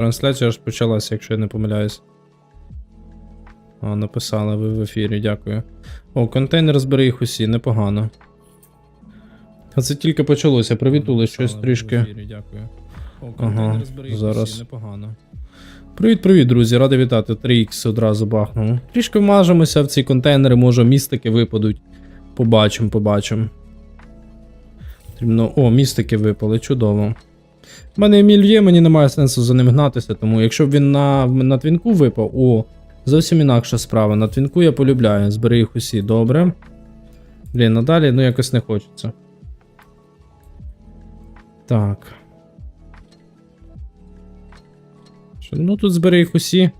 Трансляція ж почалася, якщо я не помиляюсь. О, написали ви в ефірі, дякую. О, контейнер збери їх усі, непогано. А це тільки почалося, привітули щось трішки. Дякую. Ага, зараз. Непогано. Привіт, привіт, друзі, радий вітати. 3х одразу бахнув. Трішки вмажемося в ці контейнери, може містики випадуть. Побачимо, побачимо. О, містики випали, чудово. У мене Еміль є, мені немає сенсу за ним гнатися, тому якщо б він на, на твінку випав, о, зовсім інакша справа. На твінку я полюбляю, збери їх усі, добре. Блін, надалі, ну якось не хочеться. Так. Що, ну тут збери їх усі.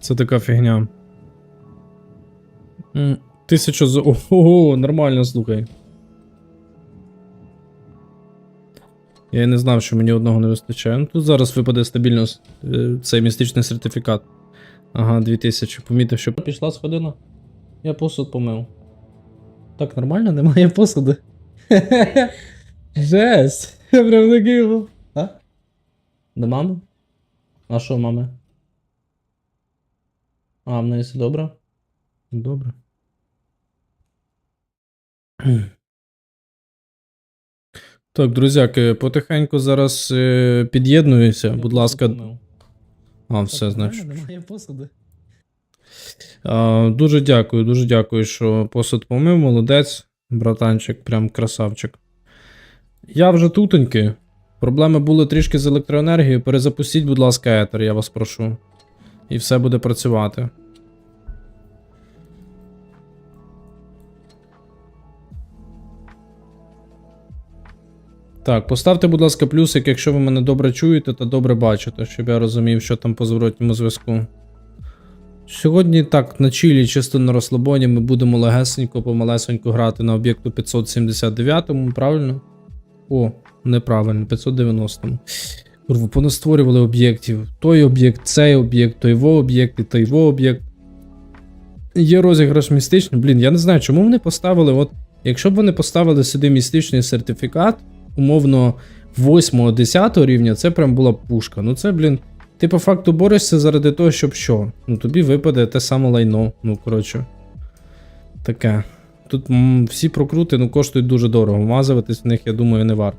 Це така фігня. М, Тисячу з. Ого, нормально, слухай. Я не знав, що мені одного не вистачає. Ну тут зараз випаде стабільно е, цей містичний сертифікат. Ага, 2000. Помітив, що пішла сходина. Я посуд помив. Так, нормально, немає посуду. Жесть. Я прям такий був. А? До мами? А що, мами? А, в неї все добре? Добре. Так, друзяки, потихеньку зараз е, під'єднуюся. Будь ласка. А, все, значить. Немає посуду. А, дуже дякую, дуже дякую, що посуд помив, молодець, братанчик, прям красавчик. Я вже тутеньки. Проблеми були трішки з електроенергією. Перезапустіть, будь ласка, етер, я вас прошу. І все буде працювати. Так, поставте, будь ласка, плюсик, якщо ви мене добре чуєте та добре бачите, щоб я розумів, що там по зворотньому зв'язку. Сьогодні так, на чилі, чисто на розслабоні, ми будемо легесенько, помалесенько грати на об'єкту 579, правильно? О, неправильно, 590. Курва, понастворювали об'єктів. Той об'єкт, цей об'єкт, той во об'єкт і той во об'єкт. Є розіграш містичний. Блін, я не знаю, чому вони поставили. От, якщо б вони поставили сюди містичний сертифікат, умовно 8-10 рівня, це прям була пушка. Ну це, блін. Ти по факту борешся заради того, щоб що? Ну тобі випаде те саме лайно. Ну, коротше. Таке. Тут всі прокрути ну, коштують дуже дорого. Вмазуватись в них, я думаю, не варто.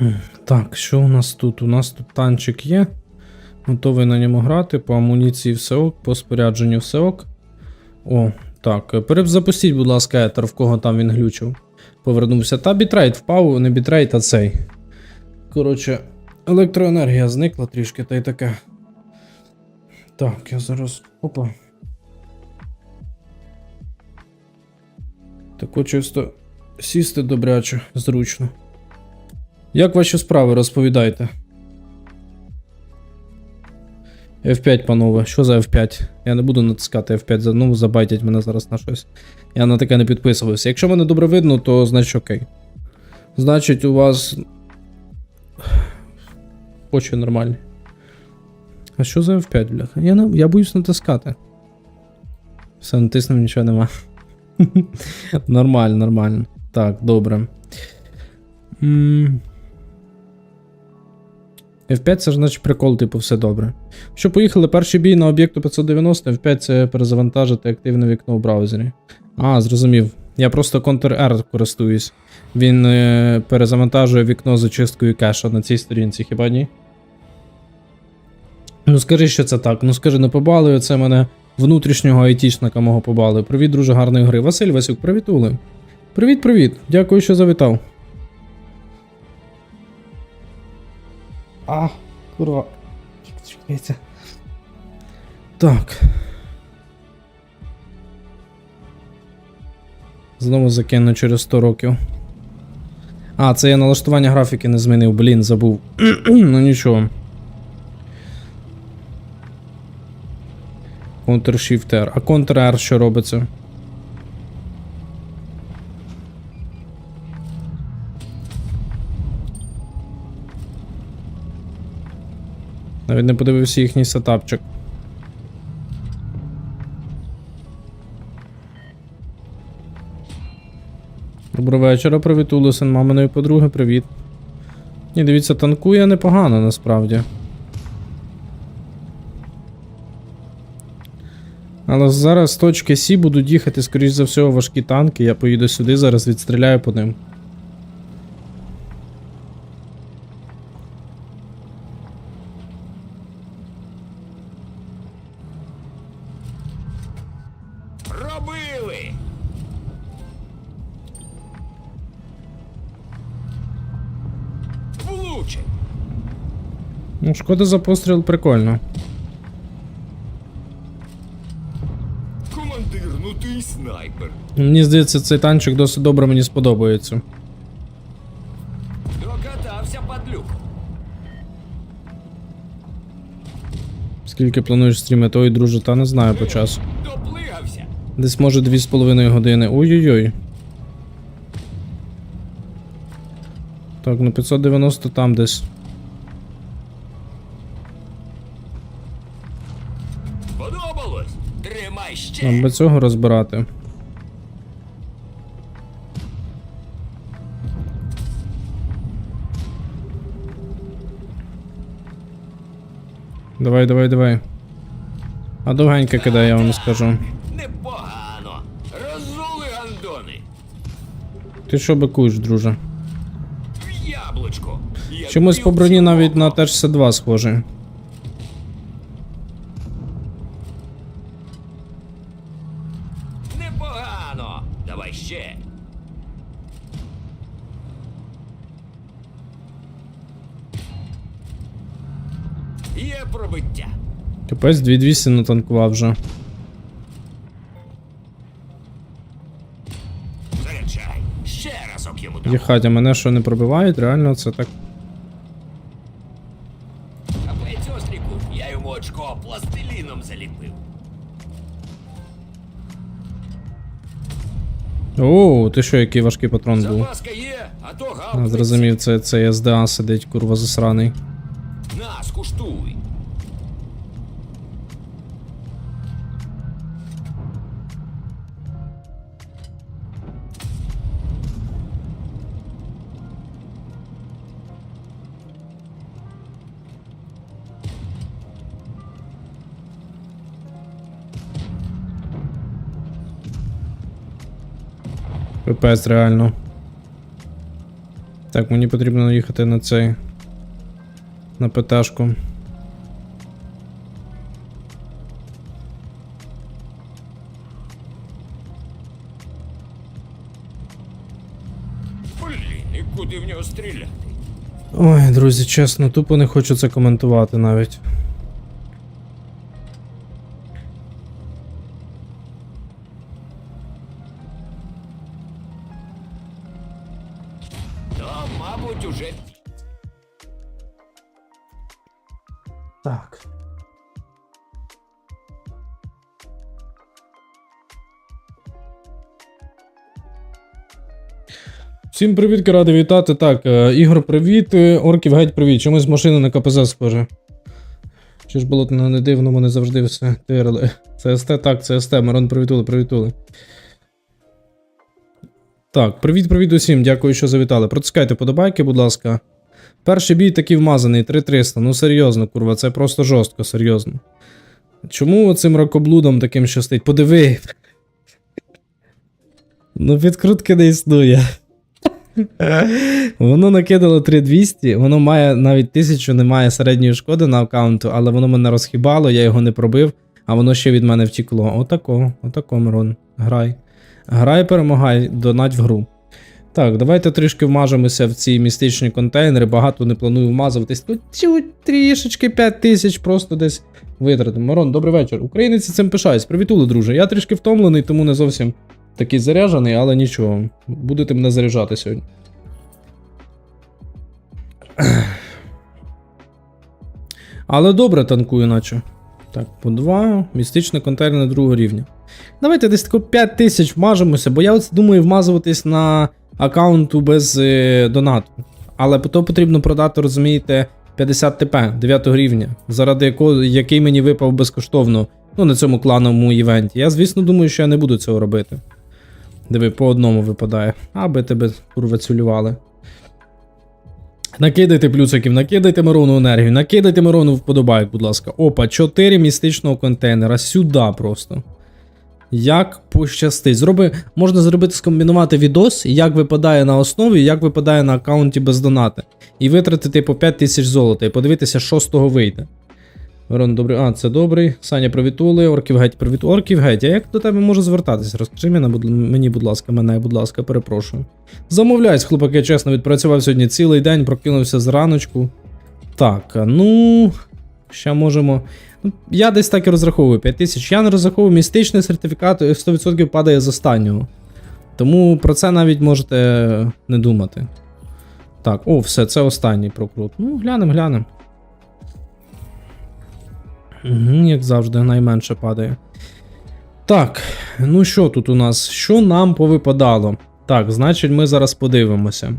Так, що у нас тут? У нас тут танчик є. Готовий на ньому грати. По амуніції все ок, по спорядженню все ок. О, так. Перезапустіть, будь ласка, етер, в кого там він глючив. Повернувся. Та бітрейт впав, не бітрейт, а цей. Коротше, електроенергія зникла трішки, та й таке. Так, я зараз. Опа. Тако чисто сісти добряче, зручно. Як ваші справи, розповідайте. F5, панове, що за F5? Я не буду натискати F5, ну забайтять мене зараз на щось. Я на таке не підписувався. Якщо мене добре видно, то значить окей. Значить, у вас. Очі нормальні. А що за F5, бляха? Я, не, я боюсь натискати. Все, натиснув, нічого нема. нормально, нормально. Так, добре. М. F5 це ж значить прикол, типу, все добре. Що поїхали, перший бій на об'єкту 590, F5 це перезавантажити активне вікно в браузері. А, зрозумів. Я просто Ctrl-R користуюсь. Він е, перезавантажує вікно з очисткою кеша на цій сторінці, хіба ні? Ну скажи, що це так. Ну скажи, не побалує це мене внутрішнього айтішника мого побалує. Привіт, друже, гарної гри. Василь Васюк, привітули. Привіт, привіт. Дякую, що завітав. А, курва. Чекайте. Так. Знову закину через 100 років. А, це я налаштування графіки не змінив, блін, забув. ну нічого. Ctrl-Shift-R. А Ctrl-R що робиться? Навіть не подивився їхній сетапчик. Доброго вечора, привіт, Улесен, маминої подруги, привіт. Ні, дивіться, танкує непогано насправді. Але зараз з точки Сі будуть їхати, скоріш за всього, важкі танки. Я поїду сюди, зараз відстріляю по ним. Шкода за постріл прикольно. Командир, ну ти й снайпер. Мені здається, цей танчик досить добре мені сподобається. Докатався падлюк. Скільки плануєш стрімити? Ой, друже, та не знаю по часу. Доплигався. Десь може 2,5 години. Ой-ой-ой. Так, ну 590 там десь. Тримай ще! Нам би цього розбирати. Давай, давай, давай. А довгенько кидай, я вам скажу. Непогано. Розули гандони. Ти що бикуєш, друже? Чомусь по броні навіть на Т-62 схожий. Непогано. Давай ще. Є пробиття. Капець 2200 натанкував вже. Їхать, а мене що не пробивають? Реально це так. Я йому очко пластиліном заліпив. Оу, ти що, який важкий патрон був? Є, а то зрозумів, це, це СДА сидить, курва засраний. На, скуштуй. Пипець, реально. Так, мені потрібно їхати на цей. На ПТшку. Блін, і куди в нього стріляти? Ой, друзі, чесно, тупо не хочу це коментувати навіть. Всім привіт, радий вітати. Так, е, Ігор, привіт. е, Орків геть привіт. Чомусь машина на КПЗ схоже. Чи ж було не дивно, вони завжди все тирили. СТ, так, СТ. Мирон, привітули, привітули. Так, привіт, привіт усім. Дякую, що завітали. Протискайте подобайки, будь ласка. Перший бій такий вмазаний, 3300. Ну серйозно, курва, це просто жорстко, серйозно. Чому цим ракоблудом таким щастить? Подиви. Ну, підкрутки не існує. Воно накидало 3200, воно має навіть 1000, не має середньої шкоди на аккаунту, але воно мене розхибало, я його не пробив, а воно ще від мене втікло. Отако, отако, Мирон. Грай. Грай, перемагай, донать в гру. Так, давайте трішки вмажемося в ці містичні контейнери. Багато не планую вмазуватись. Ну, трішечки 5 тисяч просто десь витратимо. Мирон, добрий вечір. Українець цим пишаюсь. Привітули, друже. Я трішки втомлений, тому не зовсім такий заряджений, але нічого. Будете мене заряджати сьогодні. Але добре танкую, наче. Так, по 2. Містичний контейнер другого рівня. Давайте десь тако 5 тисяч вмажемося, бо я от думаю вмазуватись на аккаунту без е, донату. Але то потрібно продати, розумієте, 50 ТП 9 рівня, заради якого який мені випав безкоштовно ну, на цьому клановому івенті. Я, звісно, думаю, що я не буду цього робити. Диви, по одному випадає. Аби тебе курва цюлювали. Накидайте плюсиків, накидайте Мирону енергію, накидайте Мирону вподобайк, будь ласка. Опа, 4 містичного контейнера. Сюди просто. Як пощастить. Зроби, можна зробити скомбінувати відос, як випадає на основі, як випадає на аккаунті без донати. І витратити по 5 тисяч золота, і подивитися, що з того вийде. Мирон, добрий. А, це добрий. Саня, привітули. Орків геть, привіт. Орків геть. А як до тебе можу звертатись? Розкажи мені, будь- ласка, мене, будь ласка, перепрошую. Замовляюсь, хлопаки, чесно, відпрацював сьогодні цілий день, прокинувся зраночку. Так, а ну. Ще можемо. Ну, Я десь так і розраховую 5 тисяч. Я не розраховую містичний сертифікат 100% падає з останнього. Тому про це навіть можете не думати. Так, о, все, це останній прокрут. Ну, глянемо, глянемо. Як завжди, найменше падає. Так, ну що тут у нас? Що нам повипадало? Так, значить, ми зараз подивимося.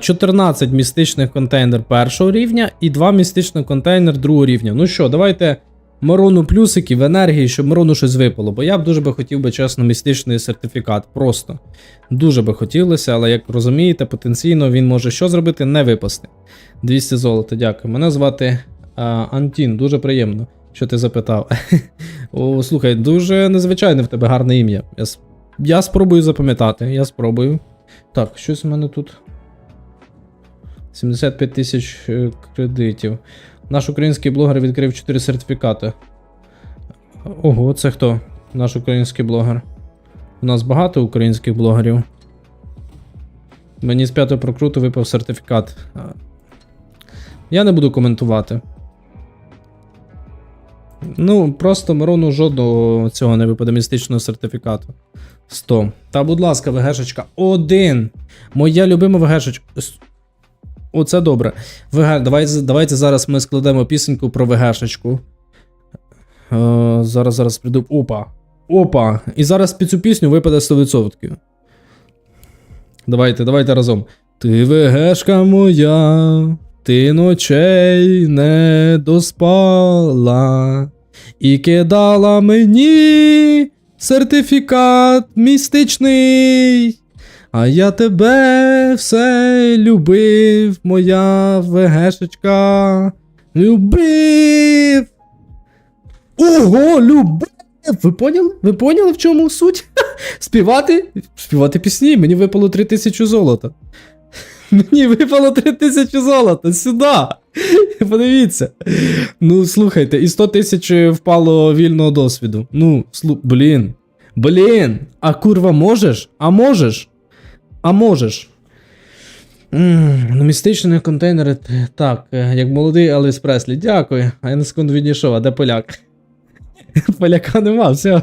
14 містичних контейнер першого рівня і 2 містичних контейнер другого рівня. Ну що, давайте Мирону плюсиків, енергії, щоб Мирону щось випало. Бо я б дуже би хотів би, чесно, містичний сертифікат. Просто. Дуже би хотілося, але як розумієте, потенційно він може що зробити? Не випасти. 200 золота, дякую. Мене звати а, Антін, дуже приємно, що ти запитав. О, слухай, дуже незвичайне в тебе гарне ім'я. Я, я спробую запам'ятати, я спробую. Так, щось у мене тут. 75 тисяч е, кредитів. Наш український блогер відкрив 4 сертифікати. Ого, це хто? Наш український блогер. У нас багато українських блогерів. Мені з п'ятого прокруту випав сертифікат. Я не буду коментувати. Ну, просто Мирону жодного цього не випаде містичного сертифікату. 100. Та, будь ласка, ВГшечка. Один. Моя любима ВГшечка. Оце добре. ВГ, давайте, давайте зараз ми складемо пісеньку про ВГшечку. Е, зараз, зараз прийду. Опа. Опа. І зараз під цю пісню випаде 100%. Давайте, давайте разом. Ти ВГшка моя, ти ночей не доспала і кидала мені сертифікат містичний. А я тебе все любив, моя ВГшечка. Любив. Ого, любив! Ви поняли? Ви поняли, в чому суть? Співати? Співати пісні. Мені випало 3000 золота. Мені випало 3000 золота. Сюди. Подивіться. Ну, слухайте, і 100 тисяч впало вільного досвіду. Ну, слу... блін. Блін. А курва можеш? А можеш? А можеш. Ну, містичні контейнери. Так, е, як молодий Елвіс Преслі. Дякую. А я на секунду відійшов, а де поляк? Поляка нема, все.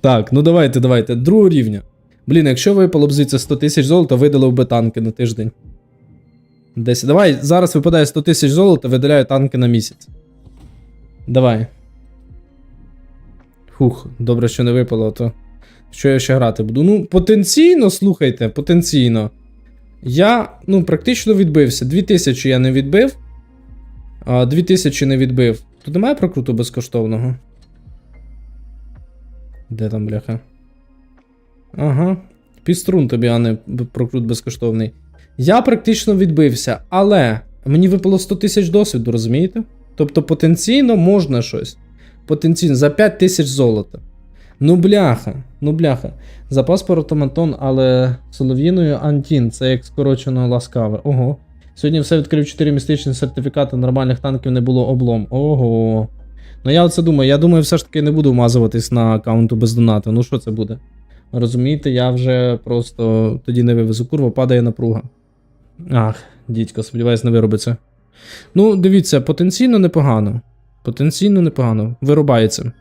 Так, ну давайте, давайте. Другого рівня. Блін, якщо випало б звідси 100 тисяч золота, видалив би танки на тиждень. Десь. Давай, зараз випадає 100 тисяч золота, видаляю танки на місяць. Давай. Хух, добре, що не випало, то. Що я ще грати буду? Ну, потенційно, слухайте, потенційно. Я, ну, практично відбився. 2000 я не відбив. А 2000 не відбив. Тут немає прокруту безкоштовного. Де там, бляха? Ага. Піструн тобі, а не прокрут безкоштовний. Я практично відбився, але мені випало 100 тисяч досвіду, розумієте? Тобто потенційно можна щось. Потенційно за 5 тисяч золота. Ну, бляха, ну бляха. За паспортом Антон, але солов'їною Антін, це як скорочено ласкаве. Ого. Сьогодні все відкрив 4 містичні сертифікати, нормальних танків не було облом. Ого. Ну я оце думаю, я думаю, все ж таки не буду вмазуватись на аккаунту без донату. Ну що це буде? Розумієте, я вже просто тоді не вивезу. Курва, падає напруга. Ах, дідько, сподіваюсь, не виробиться. Ну, дивіться, потенційно непогано. Потенційно непогано. Вирубається.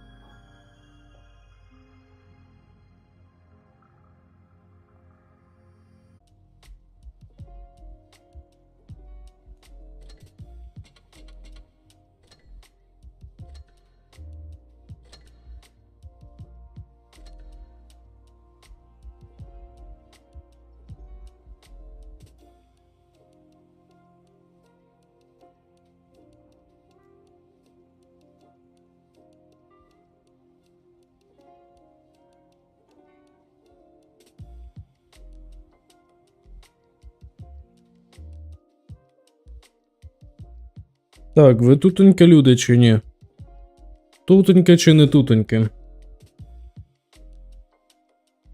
Так, ви тутоньки люди чи ні? Тутоньки чи не тутоньки?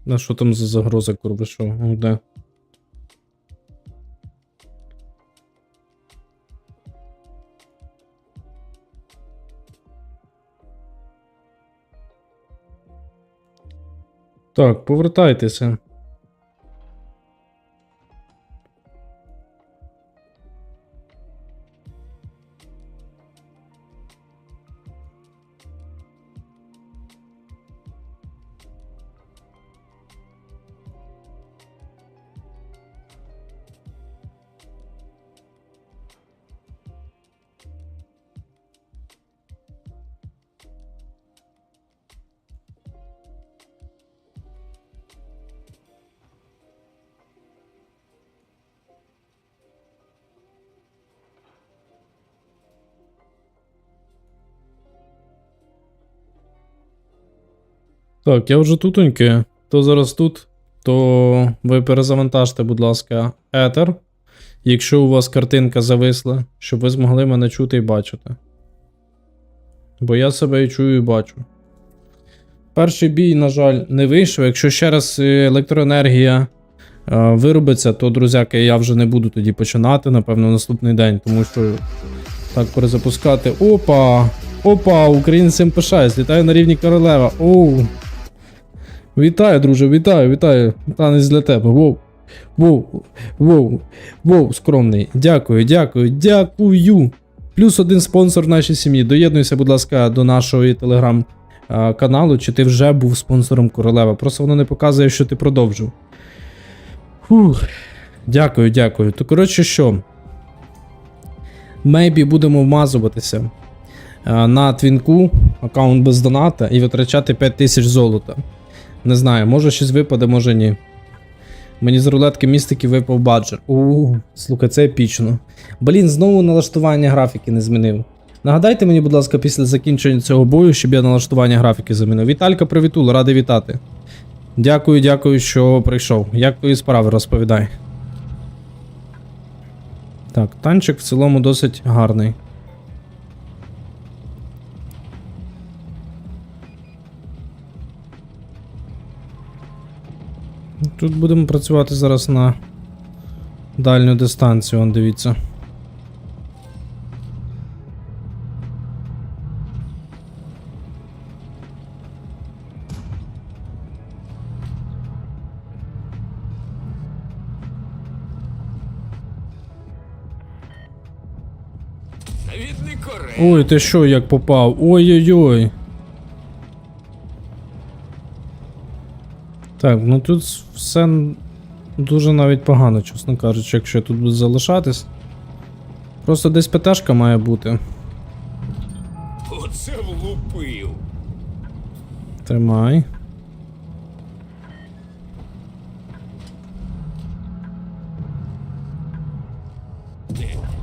На що там за загроза Курбишов? Ну, Де? Так, повертайтеся. Так, я вже тутоньки. То зараз тут, то ви перезавантажте, будь ласка, етер. Якщо у вас картинка зависла, щоб ви змогли мене чути і бачити. Бо я себе і чую і бачу. Перший бій, на жаль, не вийшов. Якщо ще раз е, електроенергія е, виробиться, то, друзяки, я вже не буду тоді починати, напевно, наступний день, тому що так перезапускати. Опа! Опа! Українцям пишаюсь, літаю на рівні королева. Оу! Вітаю, друже, вітаю, вітаю. Танець для тебе. Воу. Воу, воу, воу, скромний. Дякую, дякую, дякую. Плюс один спонсор в нашій сім'ї. Доєднуйся, будь ласка, до нашого телеграм-каналу, чи ти вже був спонсором королева. Просто воно не показує, що ти продовжив. Фух. Дякую, дякую. То коротше що? Мейбі будемо вмазуватися на твінку, аккаунт без доната, і витрачати 5000 золота. Не знаю, може щось випаде, може ні. Мені з рулетки містики випав баджер. Ууу, слухай, це епічно. Блін, знову налаштування графіки не змінив. Нагадайте мені, будь ласка, після закінчення цього бою, щоб я налаштування графіки замінив. Віталька, привітул, радий вітати. Дякую, дякую, що прийшов. Як твої справи розповідай. Так, танчик в цілому досить гарний. Тут будемо працювати зараз на дальню дистанцію, он дивіться. Ой, ти що, як попав? Ой-ой-ой. Так, ну тут все дуже навіть погано, чесно кажучи, якщо я тут буду залишатись. Просто десь ПТшка має бути. Оце влупив. Тримай.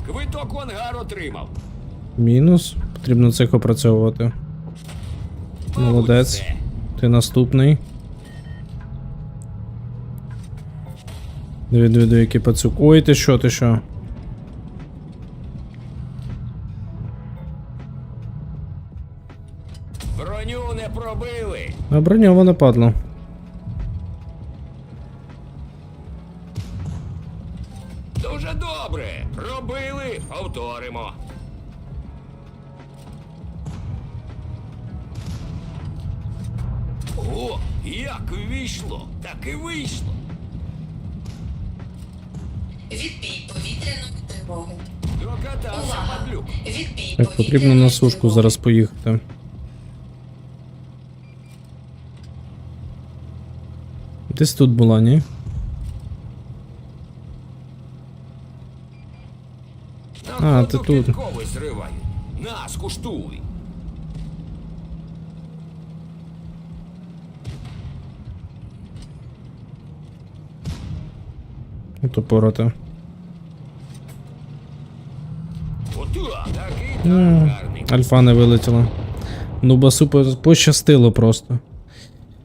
Квиток в ангар отримав. Мінус. Потрібно цих опрацьовувати. Молодець. Ти наступний. Диви, диви, диви, який пацюк. Ой, ти що, ти що? Броню не пробили. А броньовано падло. Дуже добре. Пробили, повторимо. О, як вийшло, так і вийшло. Відбій повітряної тривоги. Увага! Відбій Так, потрібно на сушку зараз поїхати. Десь тут була, ні? А, ти тут. Підкови зривають. Так гарний. Альфа не вилетіла. Ну, басу пощастило просто.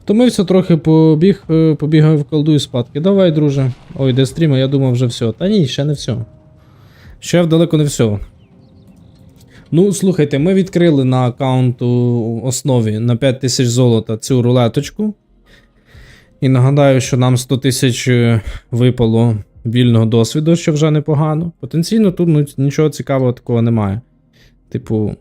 Втомився трохи побіг, е, побігав в колду і спадки. Давай, друже. Ой, де стріма, я думав вже все. Та ні, ще не все. Ще далеко не все. Ну, слухайте, ми відкрили на аккаунту основі на 5 тисяч золота цю рулеточку. І нагадаю, що нам 100 тисяч е, випало вільного досвіду, що вже непогано. Потенційно тут ну, нічого цікавого такого немає. Типу,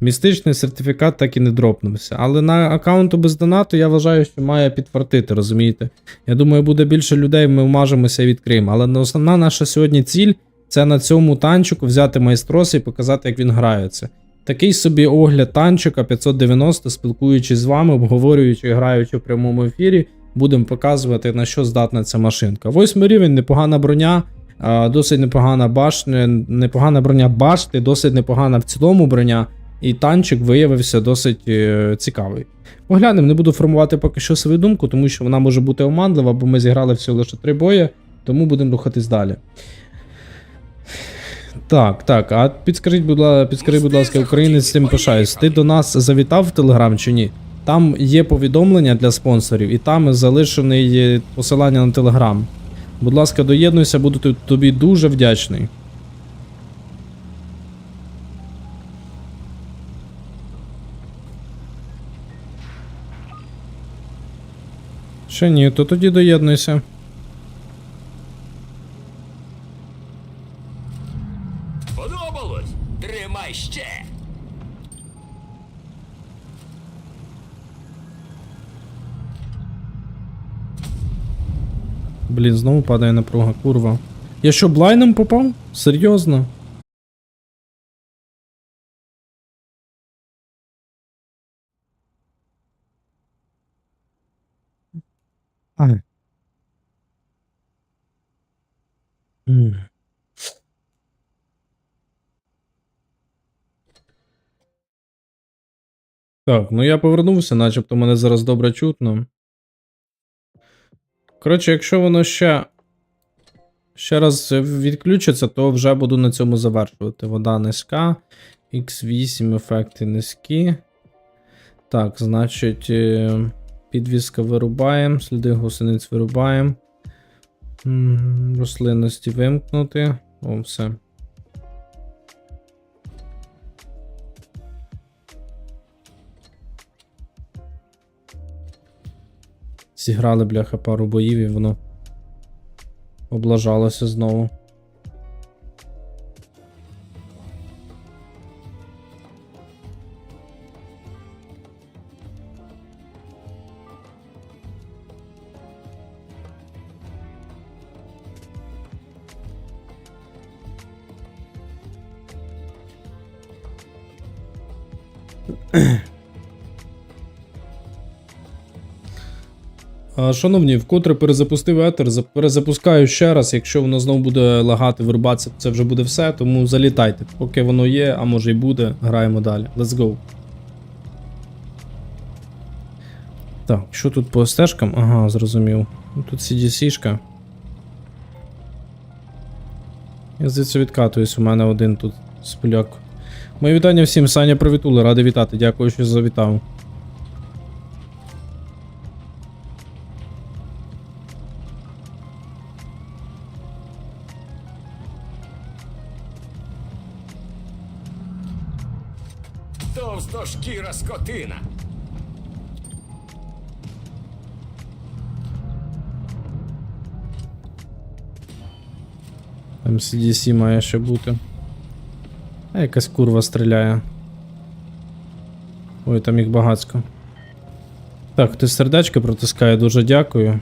містичний сертифікат так і не дропнувся. Але на аккаунту без донату я вважаю, що має підфартити, розумієте? Я думаю, буде більше людей, ми вмажемося і відкриємо. Але основна наша сьогодні ціль це на цьому танчику взяти майстроса і показати, як він грається. Такий собі огляд танчика 590, спілкуючись з вами, обговорюючи і граючи в прямому ефірі, будемо показувати, на що здатна ця машинка. Восьмий рівень, непогана броня, досить непогана башня, непогана броня башти, досить непогана в цілому броня, і танчик виявився досить е, цікавий. Поглянемо, не буду формувати поки що свою думку, тому що вона може бути оманлива, бо ми зіграли всього лише три бої, тому будемо рухатись далі. Так, так, а підскажіть, будь ласка, підскажи, будь ласка, українець з цим пишаюсь. Ти до нас завітав в Телеграм чи ні? Там є повідомлення для спонсорів, і там залишений е, посилання на Телеграм. Будь ласка, доєднуйся, буду тобі дуже вдячний. Ще ні, то тоді доєднуйся. Сподобалось? Тримай ще! Блін, знову падає напруга, курва. Я що, блайном попав? Серйозно? Ай. Так, ну я повернувся, начебто мене зараз добре чутно. Коротше, якщо воно ще. Ще раз відключиться, то вже буду на цьому завершувати. Вода низька. X8 ефекти низькі. Так, значить, е, підвіска вирубаємо, сліди гусениць вирубаємо. Рослинності вимкнути. О, все. Зіграли, бляха, пару боїв і воно облажалося знову. Шановні, вкотре перезапустив етер, перезапускаю ще раз. Якщо воно знову буде лагати, вирубатися, це вже буде все. Тому залітайте. Поки воно є, а може й буде, граємо далі. Let's go. Так, що тут по стежкам? Ага, зрозумів. Ну, Тут CDC-шка. Я звідси відкатуюсь, у мене один тут спляк. Мої вітання всім, Саня Привітули, радий вітати. Дякую, що завітав. Скотина! Там має ще бути. А якась курва стріляє. Ой, там їх багацько. Так, хтось сердечко протискає, дуже дякую.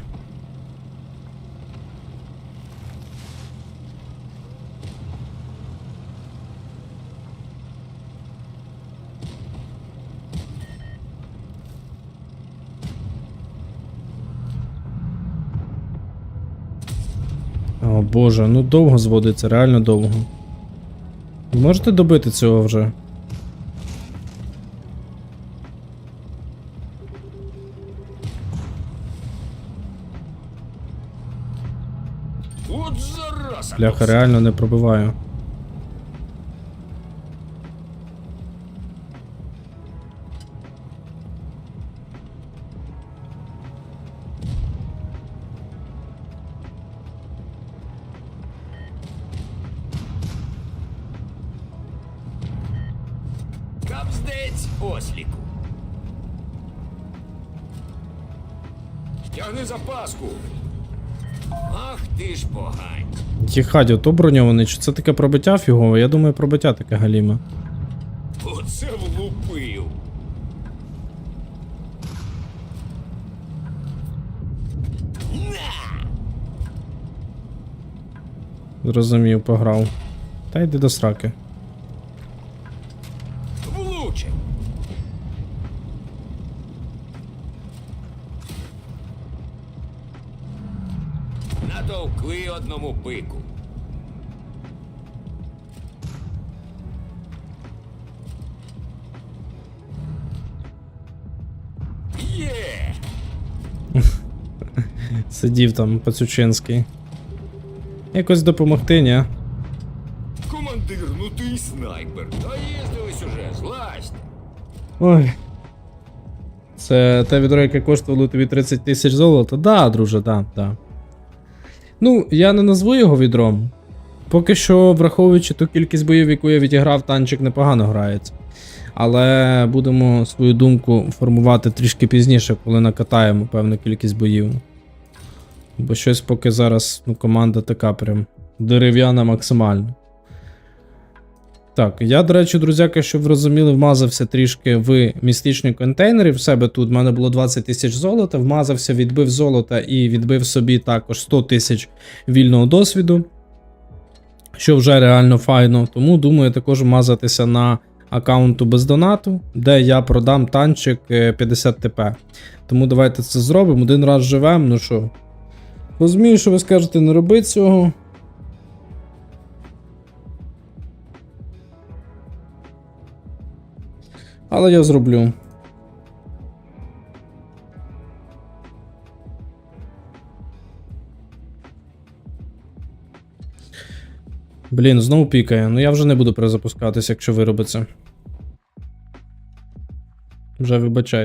О боже, ну довго зводиться, реально довго. Можете добити цього вже? Бляха, реально не пробиваю. Гавздець осліку. Стягни запаску. Ах ти ж погань. Єхадь, ото броньований, чи це таке пробиття фігове? Я думаю, пробиття таке галіме. Оце влупив. Зрозумів, пограв. Та йди до сраки. Натовкли одному бику. Є! Сидів там Пацючинський. Якось допомогти, ні? Командир, ну ти й снайпер. Наїздились уже, злазьте. Ой. Це те відро, яке коштувало тобі 30 тисяч золота? Да, друже, да, да. Ну, я не назву його відром. Поки що, враховуючи ту кількість боїв, яку я відіграв, танчик непогано грається. Але будемо свою думку формувати трішки пізніше, коли накатаємо певну кількість боїв. Бо щось поки зараз ну, команда така прям дерев'яна максимально. Так, я, до речі, друзяки, щоб ви розуміли, вмазався трішки в містичні контейнери. В себе тут в мене було 20 тисяч золота, вмазався, відбив золота і відбив собі також 100 тисяч вільного досвіду, що вже реально файно. Тому думаю також вмазатися на аккаунту без донату, де я продам танчик е, 50 ТП. Тому давайте це зробимо. Один раз живемо, ну що. Розумію, що ви скажете, не роби цього. Але я зроблю. Блін, знову пікає. Ну я вже не буду перезапускатися, якщо виробиться. Вже вибачаю.